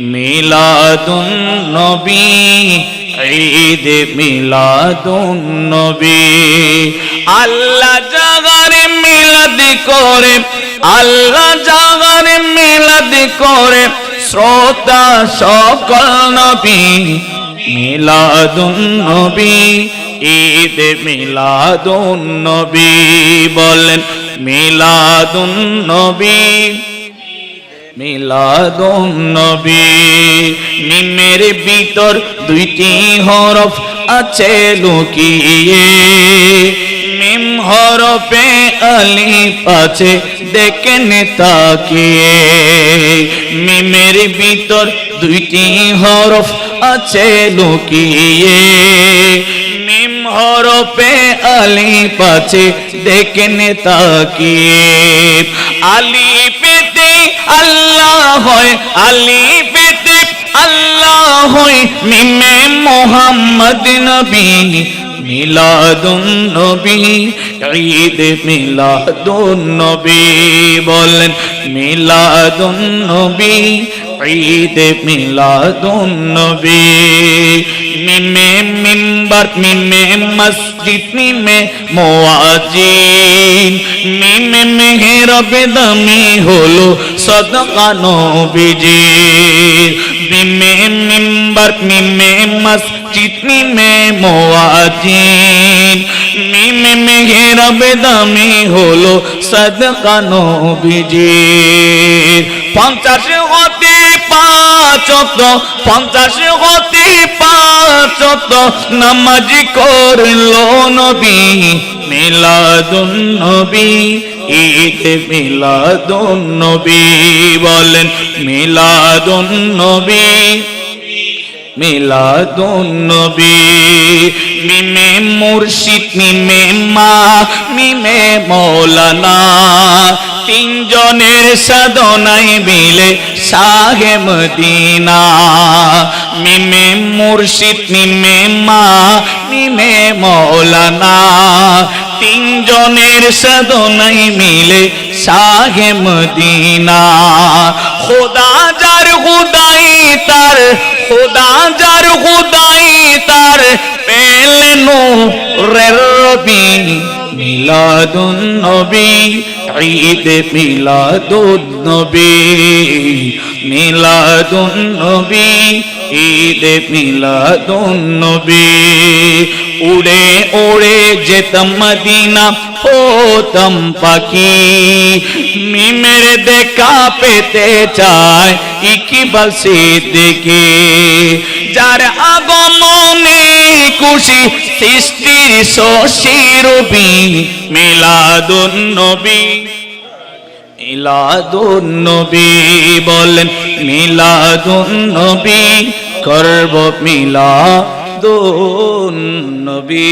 মিলাদুন নবী ঈদ মিলাদুন নবী আল্লাহ জাগারে মিলাদ করে, আল্লাহ জাগারে মিলাদ করে, শ্রোতা সকল নবী মিলাদুন নবী ঈদ মিলাদুন নবী বলেন মিলাদুন নবী মিলাদুন নবী, মিমের ভিতর দুইটি হরফ আছে লুকিয়ে। মিম হরফে আলিফ আছে, দেখেন তাকিয়ে। মিমের ভিতর দুইটি হরফ আছে লুকিয়ে। মিম হরফে আলিফ আছে, দেখেন তাকিয়ে। আলিফেতে আল্লাহ হয় আলিফেতে আল্লাহ হয়। মিমে মোহাম্মদ নবী, মিলাদুন নবী, ঈদ মিলাদুন নবী বলেন, মিলাদুন নবী ঈদ মিলাদুন নবী মিমে মিম্বার মিমে মসজিদ মিমে মোয়াজিন মিমে মেহেরবে দামি হলো সদকা নবীজির মিমে মিম্বার মিমে মসজিদ মিমে মোয়াজিন মিমে মেহেরবে দামি হলো সদকা নবীজির পঞ্চাশ হতে পাঁচত পঞ্চাশ হতে পাঁচত নামাজি করল নবী, মিলাদুন নবী, ঈদ মিলাদুন নবী বলেন, মিলাদুন নবী। মিলাদুন নবী মিমে মুর্শিদ, মিমে মা, মিমে মৌলানা। তিনজনের সাধনাই মিলে শাহে মদিনা। মিমে মুর্শিদ, মিমে মা, মিমে মৌলানা। তিনজনের সাধনাই মিলে শাহে মদিনা। খোদা যার খুদাই তার খোদা রবি মিলাদুন নবী, ঈদ মিলাদুন নবী মিলাদুন নবী, ঈদ মিলাদুন নবী। উড়ে উড়ে যেতাম মদিনা, হতাম পাখি। মিমের দেখা পেতে চায় ইকিবাল সিদ্দিকি। যার আগমনে খুশি সৃষ্টির শশিরবি মিলাদুন নবী। মিলাদুন নবী বলেন মিলাদুন নবী করব মিলাদুন নবী।